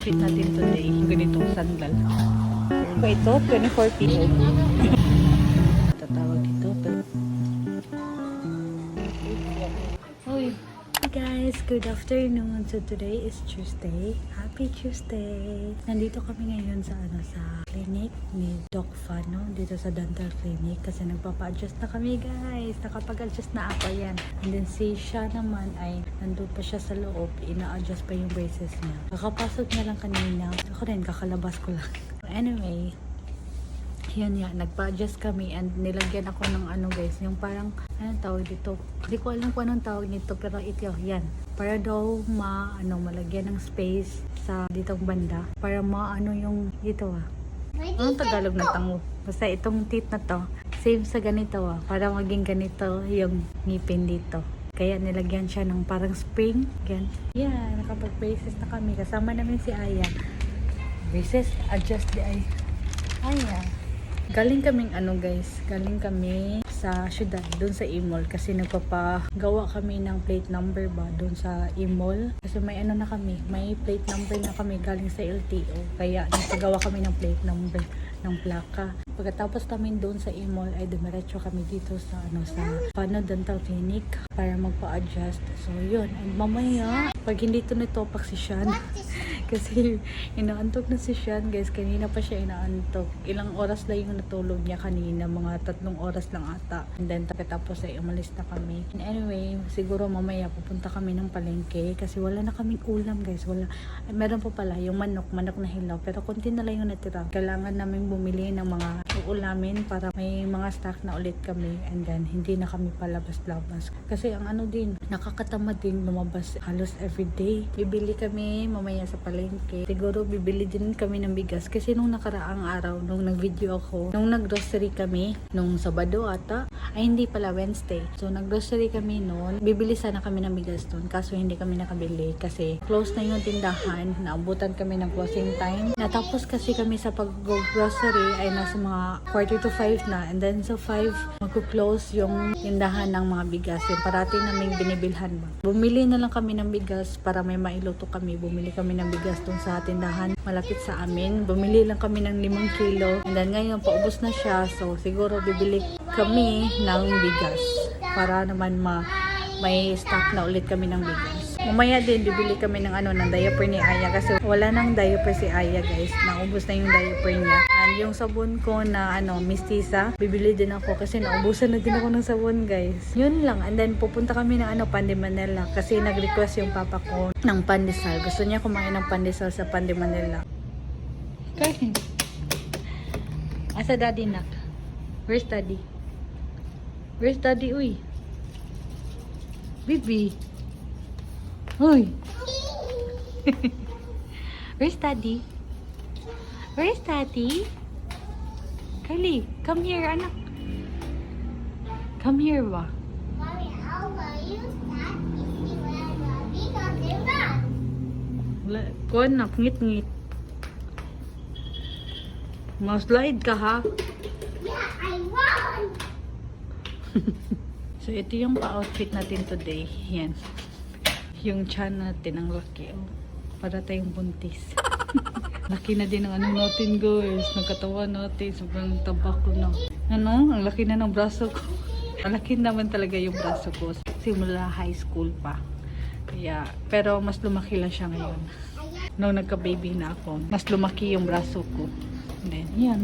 Fit natin today, ganitong sandal. Ba ito? 24 peso. Guys, good afternoon. So today is Tuesday. Happy Tuesday. Nandito kami ngayon sa ano sa clinic ni Doc Fano dito sa dental clinic kasi nagpapa-adjust na kami guys. Nakapag-adjust na ako yan. And then si siya naman ay nandun pa siya sa loob. Ina-adjust pa yung braces niya. Kakapasok niya lang kanina. Ako rin, kakalabas ko lang. Anyway, yun nga, nagpa-adjust kami and nilagyan ako ng ano guys, yung parang, anong tawag dito? Hindi ko alam kung anong tawag nito, pero ito, yan. Para daw ma, ano, malagyan ng space sa ditong banda. Para maano yung, dito ah. Anong Tagalog na tango? Basta itong teeth na to, same sa ganito ah. Para maging ganito yung ngipin dito. Kaya nilagyan siya ng parang spring. Yan. Yeah, nakapag-braces na kami. Kasama namin si Aya. Braces, adjust di ay. Aya. Galing kaming ano guys, galing kami sa syudad, doon sa Imol kasi nagpapagawa kami ng plate number ba doon sa Imol. Kasi may ano na kami, may plate number na kami galing sa LTO. Kaya nagpagawa kami ng plate number ng plaka. Pagkatapos namin doon sa Imol ay dumiretso kami dito sa ano sa Pano Dental Clinic para magpa-adjust. So yun, and mamaya pag hindi to nitopak si Sean kasi inaantok na si Sean guys. Kanina pa siya inaantok. Ilang oras lang yung natulog niya kanina. Mga tatlong oras lang ata. And then tapos ay umalis na kami. And anyway siguro mamaya pupunta kami ng palengke. Kasi wala na kaming ulam guys. Wala. Ay, meron pa pala yung manok. Manok na hilaw. Pero konti na lang yung natira. Kailangan namin bumili ng mga uulamin para may mga stock na ulit kami. And then hindi na kami palabas-labas. Kasi ang ano din nakakatamad din lumabas halos everyday. Bibili kami mamaya sa palengke siguro bibili din kami ng bigas kasi nung nakaraang araw nung nag-video ako nung nag-grocery kami nung Sabado ata ay hindi pala Wednesday. So nag-grocery kami noon. Bibili sana kami ng bigas doon kaso hindi kami nakabili kasi close na yung tindahan. Naabutan kami ng closing time. Natapos kasi kami sa pag-grocery ay nasa mga quarter to 5 na. And then sa 5 magko-close yung tindahan ng mga bigas. Yung parati naming binibilhan ba. Bumili na lang kami ng bigas para may mailuto kami. Bumili kami ng bigas dun sa tindahan malapit sa amin bumili lang kami ng 5 kilo and then ngayon paubos na siya so siguro bibili kami ng bigas para naman ma may stock na ulit kami ng bigas Mamaya din, bibili kami ng ano, ng diaper ni Aya kasi wala nang diaper si Aya guys. Naubos na yung diaper niya. And yung sabon ko na ano, mistisa, bibili din ako kasi naubusan na din ako ng sabon guys. Yun lang. And then pupunta kami ng ano, Pandi Manila kasi nag-request yung papa ko ng pandesal. Gusto niya kumain ng pandesal sa Pandi Manila. Okay. Asa daddy nak? Where's daddy? Where's daddy, uy? Bibi. Uy. Where's daddy? Where's daddy? Kylie, come here, anak. Come here ba? Mommy, how will you start if you wear the because they run? Ko anak, ngit-ngit. Ma-slide ka ha? Yeah, I run. So, ito yung pa-outfit natin today. Yan. Yung chan natin, ang laki. Oh. Para tayong buntis. laki na din ang ano natin, guys. Nagkatawa natin. Sobrang taba ko na. Ano? Ang laki na ng braso ko. ang laki naman talaga yung braso ko. Simula high school pa. Kaya, pero mas lumaki lang siya ngayon. Nung nagka-baby na ako, mas lumaki yung braso ko. And then, yan.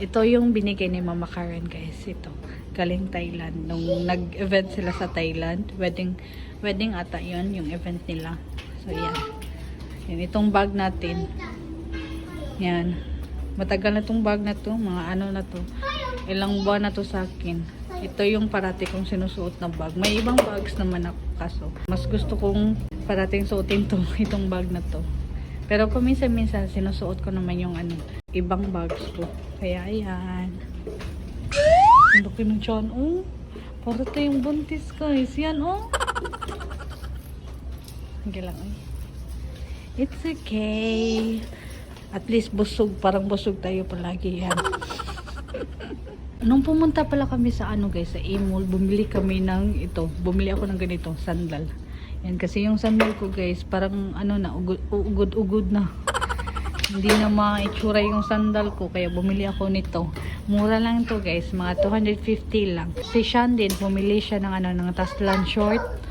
Ito yung binigay ni Mama Karen guys. Ito. Galing Thailand. Nung nag-event sila sa Thailand. Wedding, wedding ata yon yung event nila. So, yan. Yan. Itong bag natin. Yan. Matagal na tong bag na to. Mga ano na to. Ilang buwan na to sa akin. Ito yung parati kong sinusuot na bag. May ibang bags naman ako kaso. Mas gusto kong parating suotin to, itong bag na to. Pero paminsan-minsan sinusuot ko naman yung ano, ibang bags ko. Kaya ayan. Ang laki ng tiyan, oh. Para tayong buntis guys. Yan, oh. Hindi lang, eh. It's okay. At least busog, parang busog tayo palagi yan. Nung pumunta pala kami sa ano guys, sa Imol, bumili kami ng ito. Bumili ako ng ganito, sandal. Yan, kasi yung sandal ko guys, parang ano na, ugod- ugod-ugod na. Hindi na maitsura yung sandal ko, kaya bumili ako nito. Mura lang to guys, mga 250 lang. Si Sean din, bumili siya ng ano, ng Taslan short.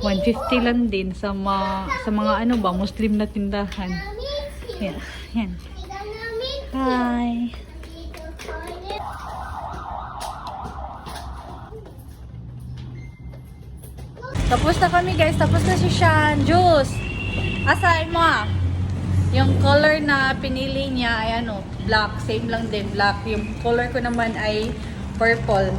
150 lang din sa, ma, sa mga ano ba, Muslim na tindahan. Yan, yan. Hi! Tapos na kami guys. Tapos na si Sean. Juice. Asain mo ah. Yung color na pinili niya ay ano, black. Same lang din, black. Yung color ko naman ay purple.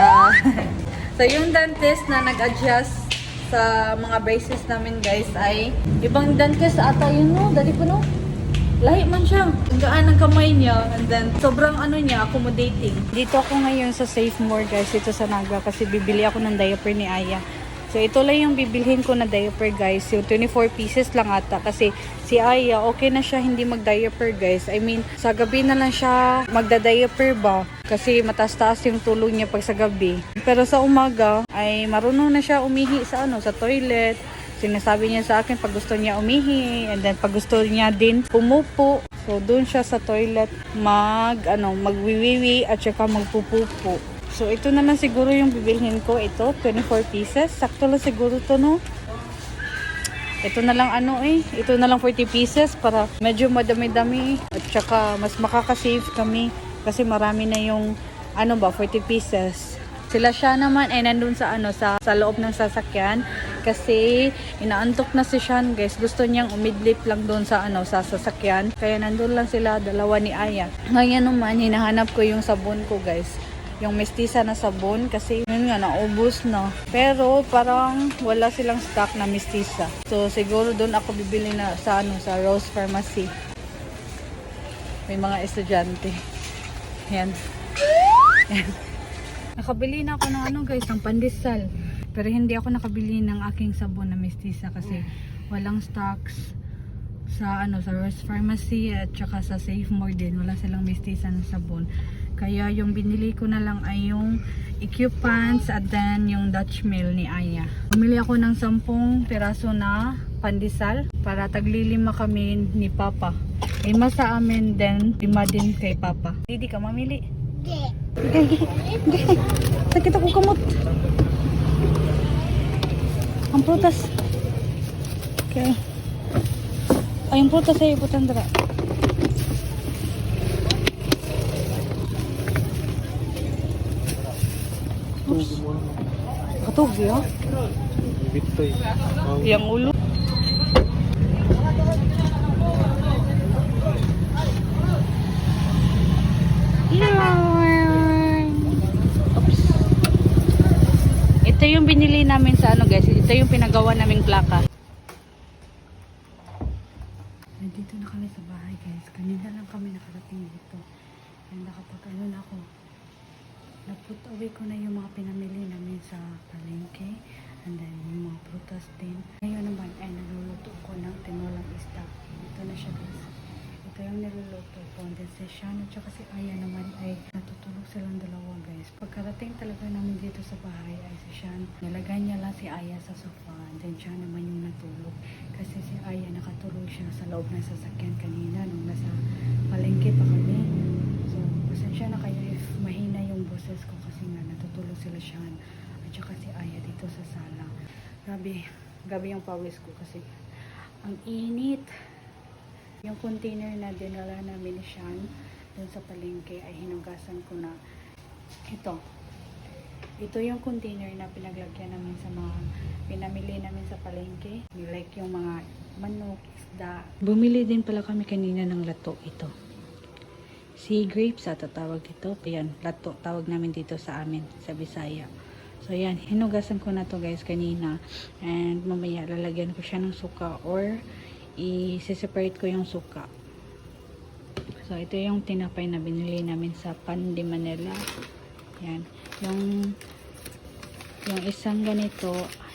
Ah, so yung dentist na nag-adjust sa mga braces namin guys ay ibang dentist ata yun no, dati ko no. Lahi man siya. Ang gaan ng kamay niya. And then, sobrang ano niya, accommodating. Dito ako ngayon sa Safe More guys, dito sa Naga. Kasi bibili ako ng diaper ni Aya. So, ito lang yung bibilhin ko na diaper guys. Yung 24 pieces lang ata. Kasi si Aya, okay na siya hindi mag-diaper guys. I mean, sa gabi na lang siya magda-diaper ba? Kasi mataas-taas yung tulog niya pag sa gabi. Pero sa umaga, ay marunong na siya umihi sa ano, sa toilet. Sinasabi niya sa akin pag gusto niya umihi and then pag gusto niya din pumupo. So doon siya sa toilet mag ano magwiwiwi at saka magpupupo. So ito na lang siguro yung bibilhin ko. Ito 24 pieces. Sakto lang siguro to no. Ito na lang ano eh. Ito na lang 40 pieces para medyo madami-dami at saka mas makaka-save kami kasi marami na yung ano ba 40 pieces. Sila siya naman ay nandun sa ano sa, sa loob ng sasakyan kasi inaantok na si Sean guys. Gusto niyang umidlip lang doon sa ano sa sasakyan. Kaya nandun lang sila dalawa ni Aya. Ngayon naman hinahanap ko yung sabon ko guys. Yung mestiza na sabon kasi yun nga naubos na. Pero parang wala silang stock na mestiza. So siguro doon ako bibili na sa ano sa Rose Pharmacy. May mga estudyante. Yan. Yan. Nakabili na ako ng ano guys, ng pandesal. Pero hindi ako nakabili ng aking sabon na mestiza kasi walang stocks sa ano sa Rose Pharmacy at saka sa Safe More din. Wala silang mestiza na sabon. Kaya yung binili ko na lang ay yung EQ at then yung Dutch Mill ni Aya. Bumili ako ng 10 peraso na pandesal para taglilima kami ni Papa. Lima sa amin then lima din kay Papa. Hindi ka mamili. Sakit ako kamot. Ang prutas. Okay. Ay, yung prutas ay iputan dara. Oops. Katog ya? Bitoy. Yang ulo. Ito yung binili namin sa ano guys. Ito yung pinagawa naming plaka. Nandito na kami sa bahay guys. Kanina lang kami nakarating dito. And nakapag ano na ako. Naput away ko na yung mga pinamili namin sa palengke. And then yung mga prutas din. Ngayon naman ay naluluto ko ng tinolang isda. Ito na siya guys. Ito yung niluluto ko. And then si Sean at saka si Aya naman ay natutulog silang dalawa guys. Pagkarating talaga namin dito sa bahay ay si Sean. Nilagay niya lang si Aya sa sofa. And then siya naman yung natulog. Kasi si Aya nakatulog siya sa loob ng sasakyan kanina nung nasa palengke pa kami. Pasensya na kayo if mahina yung boses ko kasi nga natutulog sila Sean at saka si Aya dito sa sala. Grabe, grabe yung pawis ko kasi ang init. Yung container na dinala namin ni Sean dun sa palengke ay hinugasan ko na ito. Ito yung container na pinaglagyan namin sa mga pinamili namin sa palengke. Like yung mga manok, isda. Bumili din pala kami kanina ng lato ito. Sea grapes at tawag dito. Ayan, lato tawag namin dito sa amin, sa Bisaya. So yan, hinugasan ko na to guys kanina. And mamaya lalagyan ko siya ng suka or i-separate ko yung suka. So ito yung tinapay na binili namin sa Pan de Manila. Yan. Yung yung isang ganito,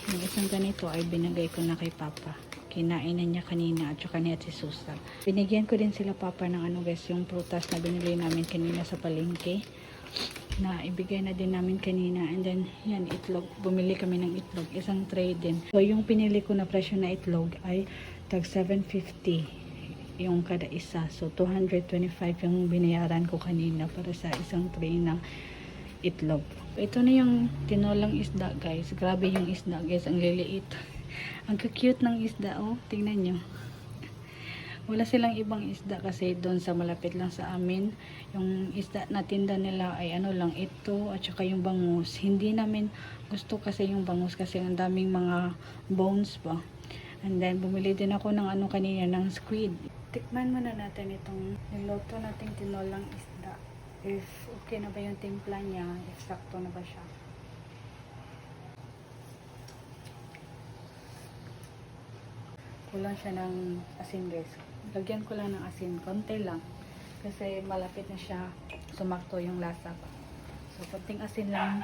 yung isang ganito ay binigay ko na kay Papa. Kinain na niya kanina at saka ni Ate Susa. Binigyan ko din sila Papa ng ano guys, yung prutas na binili namin kanina sa palengke. na ibigay na din namin kanina. And then, yan, itlog. Bumili kami ng itlog. Isang tray din. So, yung pinili ko na presyo na itlog ay tag 750 yung kada isa. So, 225 yung binayaran ko kanina para sa isang tray ng itlog. Ito na yung tinolang isda, guys. Grabe yung isda, guys. Ang liliit. Ang cute ng isda, oh. Tingnan nyo. Wala silang ibang isda kasi doon sa malapit lang sa amin. Yung isda na tinda nila ay ano lang ito at saka yung bangus. Hindi namin gusto kasi yung bangus kasi ang daming mga bones pa. And then bumili din ako ng ano kanina ng squid. Tikman muna natin itong niloto nating tinolang isda. If okay na ba yung timpla niya, if sakto na ba siya. Kulang siya ng asin guys. Lagyan ko lang ng asin, konti lang. Kasi malapit na siya sumakto yung lasa pa. So, konting asin lang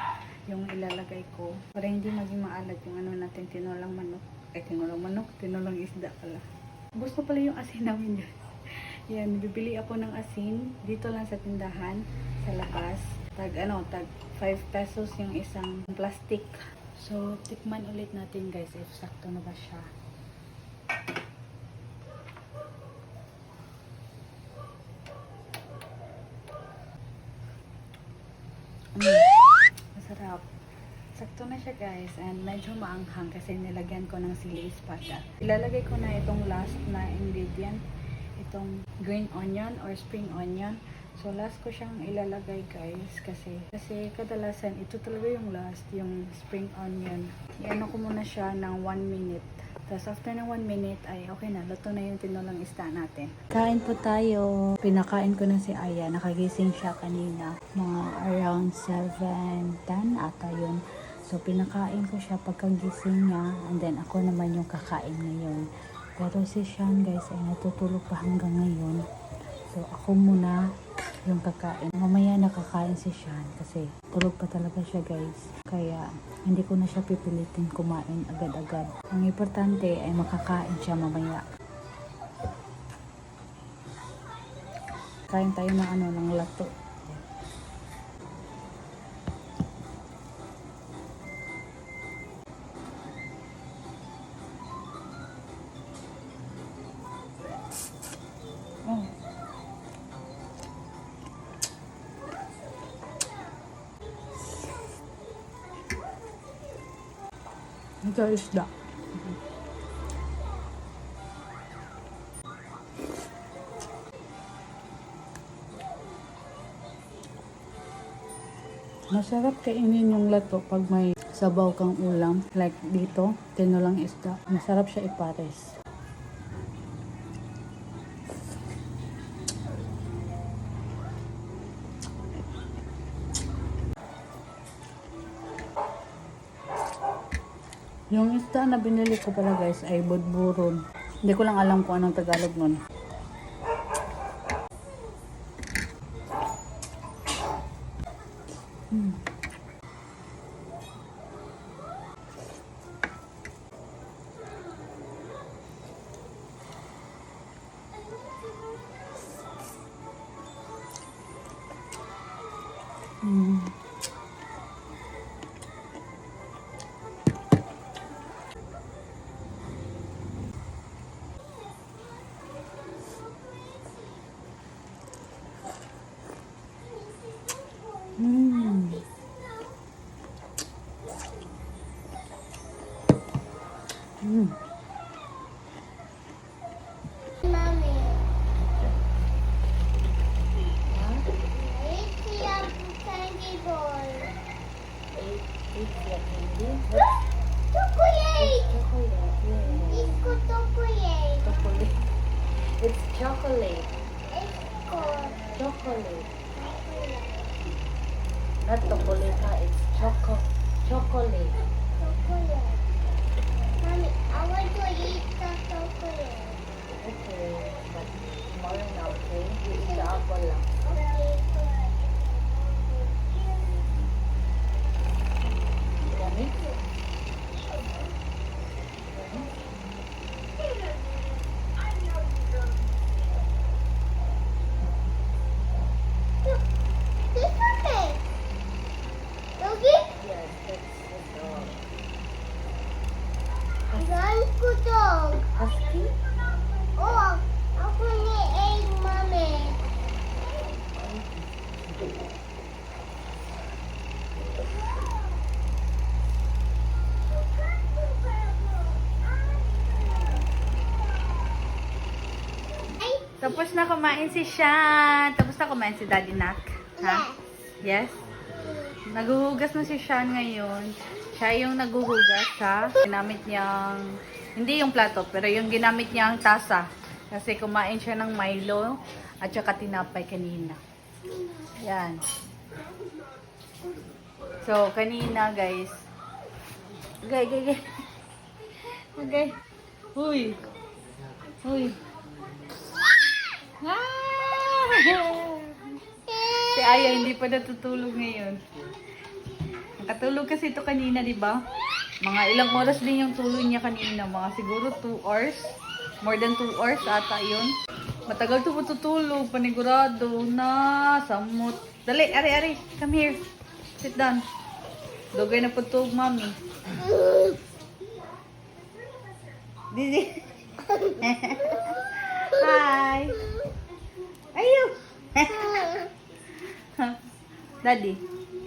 yung ilalagay ko para hindi maging maalat yung ano natin, tinolang manok. Eh, tinolang manok, tinolang isda pala. Gusto pala yung asin namin guys. Yan, bibili ako ng asin dito lang sa tindahan, sa labas. Tag, ano, tag 5 pesos yung isang plastic. So, tikman ulit natin guys if sakto na ba siya. Mm, masarap. Sakto na siya guys and medyo maanghang kasi nilagyan ko ng sili espada. Ilalagay ko na itong last na ingredient, itong green onion or spring onion. So last ko siyang ilalagay guys kasi kasi kadalasan ito talaga yung last, yung spring onion. Iano ko muna siya ng 1 minute. Tapos after ng 1 minute ay okay na, luto na yung tinolang isda natin. Kain po tayo. Pinakain ko na si Aya. Nakagising siya kanina. Mga around 7, 10 ata yun. So, pinakain ko siya pagkagising niya. And then, ako naman yung kakain ngayon. Pero si Sean, guys, ay natutulog pa hanggang ngayon. So, ako muna yung kakain. Mamaya nakakain si Sean kasi tulog pa talaga siya, guys. Kaya, hindi ko na siya pipilitin kumain agad-agad. Ang importante ay makakain siya mamaya. Kain tayo ng ano, ng lato. Ito isda. Masarap kainin yung lato pag may sabaw kang ulam. Like dito, tinolang isda. Masarap siya ipares. Yung isda na binili ko pala guys ay budburon. Hindi ko lang alam kung anong Tagalog nun. Chocolate. Tapos na kumain si Sean. Tapos na kumain si Daddy Nak. Ha? Yes? Naghuhugas na si Sean ngayon. Siya yung naghuhugas sa ginamit niyang, hindi yung plato, pero yung ginamit niyang tasa. Kasi kumain siya ng Milo at saka tinapay kanina. Yan. So, kanina guys. Gay, gay, gay. Okay. Uy. Uy. Si Aya hindi pa natutulog ngayon. Nakatulog kasi ito kanina, di ba? Mga ilang oras din yung tulog niya kanina. Mga siguro 2 hours. More than 2 hours ata yun. Matagal to matutulog. Panigurado na. Samot. Dali, ari, ari. Come here. Sit down. Dugay na putog, mami. Didi. Hi. Ayo. Daddy.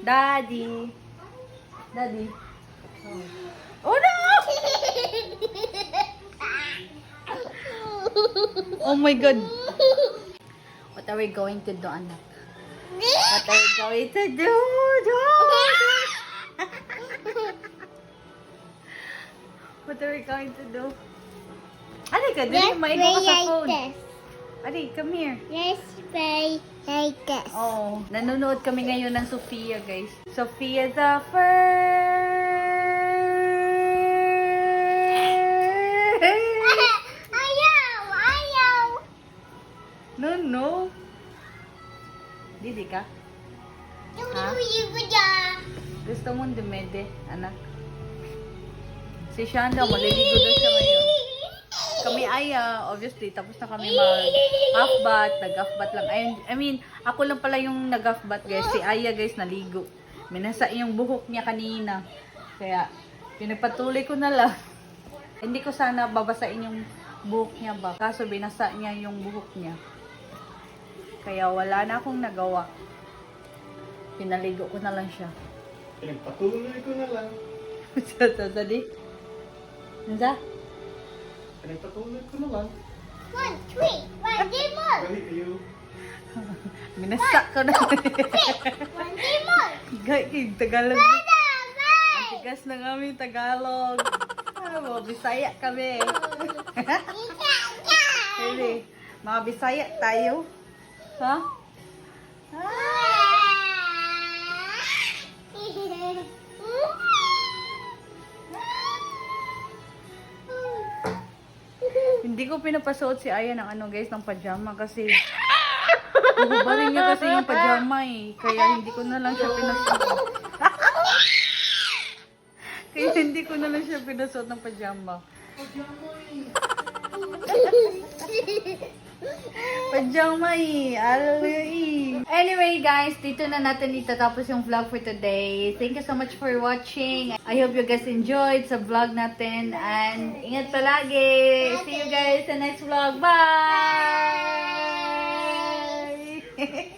Daddy. Daddy. Oh no! Oh my god. What are we going to do, anak? What are we going to do? Do, do. What are we going to do? Ari ka, dali, maigo ka sa phone. this. Ari, come here. Let's play like this. Oh, nanonood kami ngayon ng Sofia, guys. Sofia the first. ayaw! Ayaw! No, no. Didi ka? Ha? Gusto mong dumede, anak? Si Shanda, maliligo daw siya. Kami ay, ah, obviously, tapos na kami mag half bath, nag half bath lang. I, I mean, ako lang pala yung nag half bath, guys. Si Aya, guys, naligo. Minasa yung buhok niya kanina. Kaya, pinagpatuloy ko na lang. Hindi ko sana babasain yung buhok niya ba. Kaso binasa niya yung buhok niya. Kaya wala na akong nagawa. Pinaligo ko na lang siya. Pinagpatuloy ko na lang. sa sa tadi. Nza? Pinagpatuloy ko na lang. One, three, one, day more. Galit kayo. Minasak ko na. One, day more. Gay, kay Tagalog. Ang tigas ng aming Tagalog. Ah, mga Bisaya kami. Really? Mga Bisaya tayo. Ha? Hindi ko pinapasuot si Aya ng ano guys, ng pajama kasi Buhubarin niya kasi yung pajama eh. Kaya hindi ko na lang siya pinasuot. Kaya hindi ko na lang siya pinasuot ng pajama. Pajama eh. Alala eh. Anyway guys, dito na natin itatapos yung vlog for today. Thank you so much for watching. I hope you guys enjoyed sa vlog natin. And ingat palagi. See you guys sa next vlog. Bye!